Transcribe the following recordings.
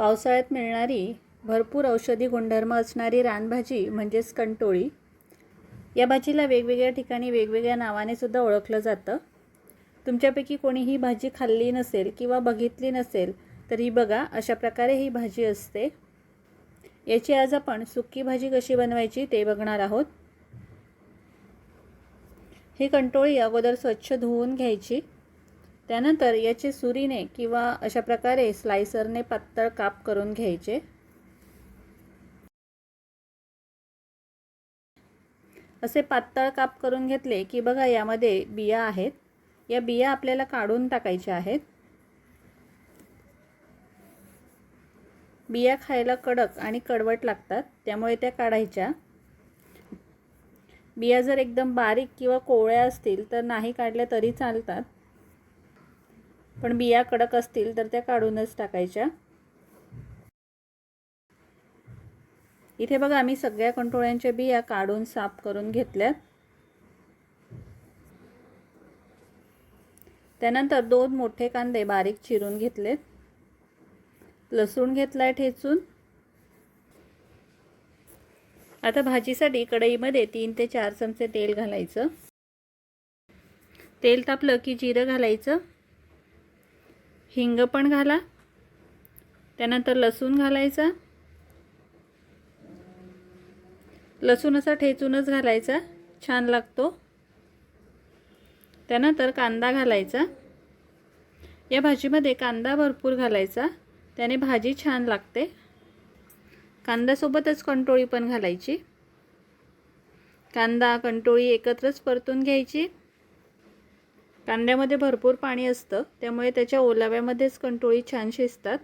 पावसाळ्यात मिळणारी भरपूर औषधी गुणधर्म असणारी रानभाजी म्हणजेच कंटोळी. या भाजीला वेगवेगळ्या ठिकाणी वेगवेगळ्या नावाने सुद्धा ओळखलं जातं. तुमच्यापैकी कोणी ही भाजी खाल्ली नसेल किंवा बघितली नसेल तर ही बघा अशा प्रकारे ही भाजी असते. याची आज आपण सुक्की भाजी कशी बनवायची ते बघणार आहोत. ही कंटोळी अगोदर स्वच्छ धुवून घ्यायची. त्यानंतर याचे सुरीने किंवा अशा प्रकारे स्लायसरने पातळ काप करून घ्यायचे. असे पातळ काप करून घेतले की बघा यामध्ये बिया आहेत. या बिया आपल्याला काढून टाकायच्या आहेत. बिया खायला कडक आणि कडवट लागतात त्यामुळे त्या काढायच्या. बिया जर एकदम बारीक किंवा कोवळ्या असतील तर नाही काढल्या तरी चालतात. पण बिया कडक असतील तर त्या काढूनच टाकायच्या. इथे बघा आम्ही सगळ्या कंटोळ्यांच्या बिया काढून साफ करून घेतल्यात त्यानंतर दोन मोठे कांदे बारीक चिरून घेतलेत. लसूण घेतलाय ठेचून. आता भाजीसाठी कढईमध्ये तीन ते चार चमचे तेल घालायचं. तेल तापलं की जिरं घालायचं. हिंग पण घाला. त्यानंतर लसूण घालायचा. लसूण असा ठेचूनच घालायचा. छान लागतो. त्यानंतर कांदा घालायचा. या भाजीमध्ये कांदा भरपूर घालायचा. त्याने भाजी छान लागते. कांद्यासोबतच कंटोळी पण घालायची. कांदा कंटोळी एकत्रच परतून घ्यायची. कांद्यामध्ये भरपूर पाणी असतं त्यामुळे त्याच्या ओलाव्यामध्येच कंटोळी छान शिजतात.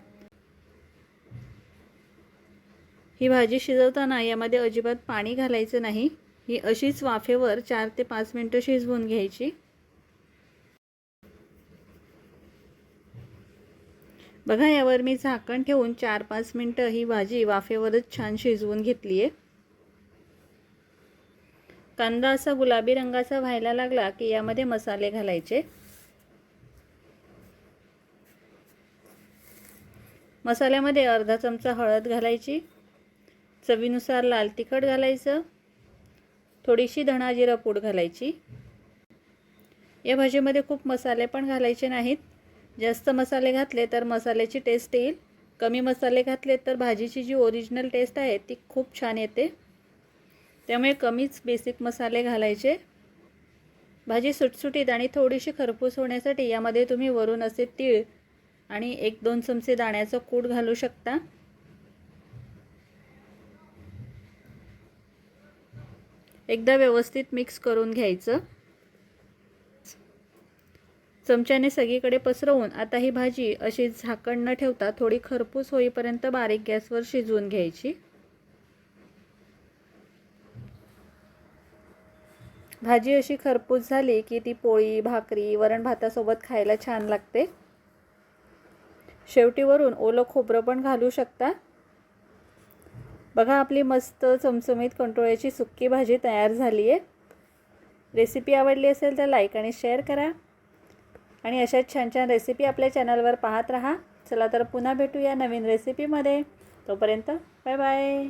ही भाजी शिजवताना यामध्ये अजिबात पाणी घालायचं नाही. ही अशीच वाफेवर चार ते पाच मिनटं शिजवून घ्यायची. बघा यावर मी झाकण ठेवून चार पाच मिनटं ही भाजी वाफेवरच छान शिजवून घेतली आहे कांदा असा गुलाबी रंगाचा व्हायला लागला की यामध्ये मसाले घालायचे. मसाल्यामध्ये अर्धा चमचा हळद घालायची. चवीनुसार लाल तिखट घालायचं. थोडीशी धणा जिरा पूड घालायची. या भाजीमध्ये खूप मसाले पण घालायचे नाहीत. जास्त मसाले घातले तर मसाल्याची टेस्ट येईल. कमी मसाले घातले तर भाजीची जी ओरिजिनल टेस्ट आहे ती खूप छान येते. त्यामुळे कमीच बेसिक मसाले घालायचे. भाजी सुटसुटीत आणि थोडीशी खरपूस होण्यासाठी यामध्ये तुम्ही वरून असे तीळ आणि एक दोन चमचे दाण्याचं कूट घालू शकता. एकदा व्यवस्थित मिक्स करून घ्यायचं. चमच्याने सगळीकडे पसरवून आता ही भाजी अशी झाकण न ठेवता थोडी खरपूस होईपर्यंत बारीक गॅसवर शिजवून घ्यायची. भाजी अशी खरपूस झाली की ती पोळी भाकरी वरण भातासोबत खायला छान लागते. शेवटीवरून ओलं खोबरं पण घालू शकता. बघा आपली मस्त चमचमीत कंटोळ्याची सुक्की भाजी तयार झाली आहे रेसिपी आवडली असेल तर लाईक आणि शेअर करा. आणि अशाच छान छान रेसिपी आपल्या चॅनलवर पाहत राहा. चला तर पुन्हा भेटूया नवीन रेसिपीमध्ये. तोपर्यंत बाय बाय.